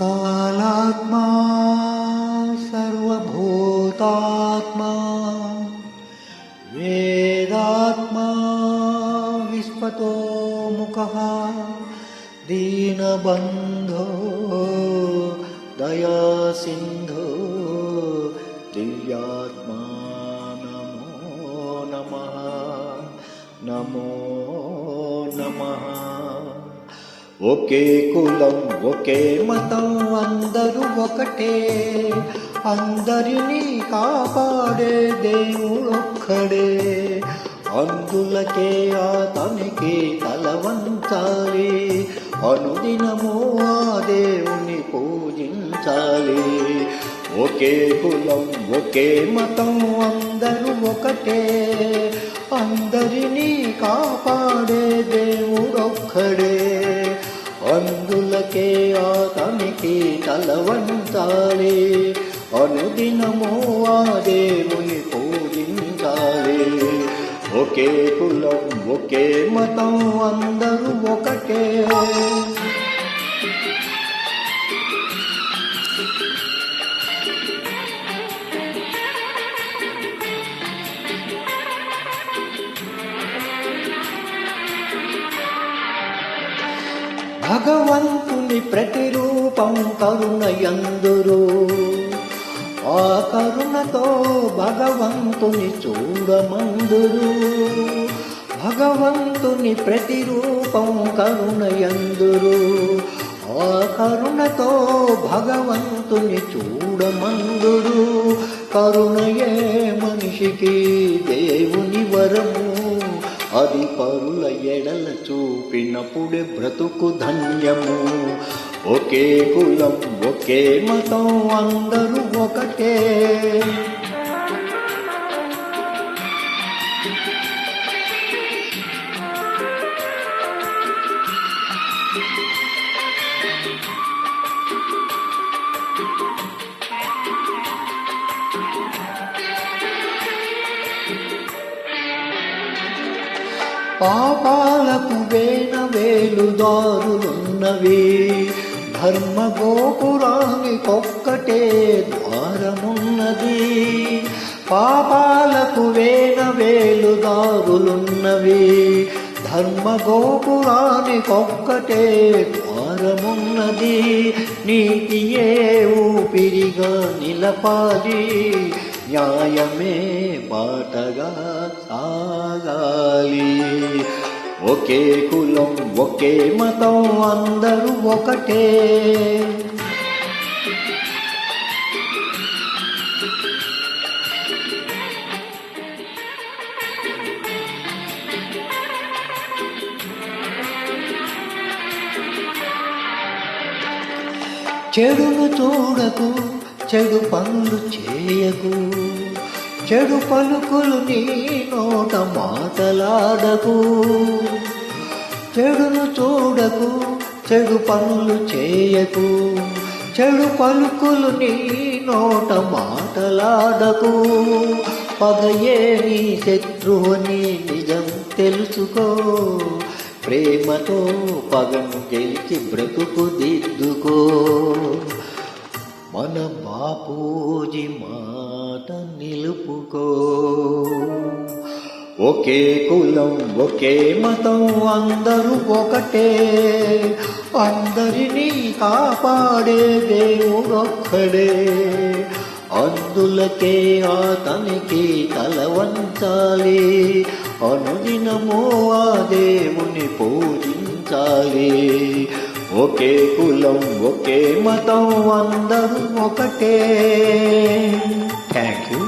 कालात्मा सर्वभूतात्मा वेदात्मा विश्वतो मुखः दीनबन्धो दयासिन्धो दिव्यात्मा नमो नमः नमो नमः ఒకే కులం ఒకే మతం అందరూ ఒకటే. అందరినీ కాపాడే దేవుడొక్కడే అందులకే అతనికి తల వంచాలి అనుదినము ఆ దేవుని పూజించాలి. ఒకే కులం ఒకే మతం అందరూ ఒకటే. అందరినీ కాపాడే దేవుడొక్కడే అందులకే అతనికి తల అనుదినము ఆ దేవుని పూజించాలి ఒకే కులం ఒకే మతం అందరూ ఒకటే. భగవంతుని ప్రతిరూపం కరుణయందురు. ఆ కరుణతో భగవంతుని చూడమందురు భగవంతుని ప్రతిరూపం కరుణయందురు. ఆ కరుణతో భగవంతుని చూడమందురు కరుణయే మనిషికి దేవుని వరము. అది పరుల ఎడల చూపినప్పుడే బ్రతుకు ధన్యము. ఒకే కులం ఒకే మతం అందరూ ఒకటే. పాపాలకు వేన వేలుదారులున్నవి. ధర్మ గోపురానికొక్కటే ద్వారమున్నది. పాపాలకు వేన వేలుదారులున్నవి. ధర్మ గోపురానికొక్కటే ద్వారమున్నది. నీతియే ఊపిరిగా నిలపాలి. న్యాయమే బాటగా సాగాలి. ఒకే కులం ఒకే మతం అందరూ ఒకటే. చెడును చూడకు చెడు పనులు చేయకు. చెడు పలుకులు నీ నోట మాటలాడకు. చెడును చూడకు చెడు పనులు చేయకు. చెడు పలుకులు నీ నోట మాటలాడకు. పగయే నీ శత్రువుని నిజం తెలుసుకో. ప్రేమతో పగను గెలిచి బ్రతుకు దిద్దుకో. మన బాపూజి మాట నిలుపుకో. ఒకే కులం ఒకే మతం అందరూ ఒకటే. అందరినీ కాపాడే దేవుడొక్కడే. అందులకే అతనికి తల వంచాలి అనుదినము ఆ దేవుని పూజించాలి. ఒకే కులం ఒకే మతం అందరూ ఒకటే. Thank you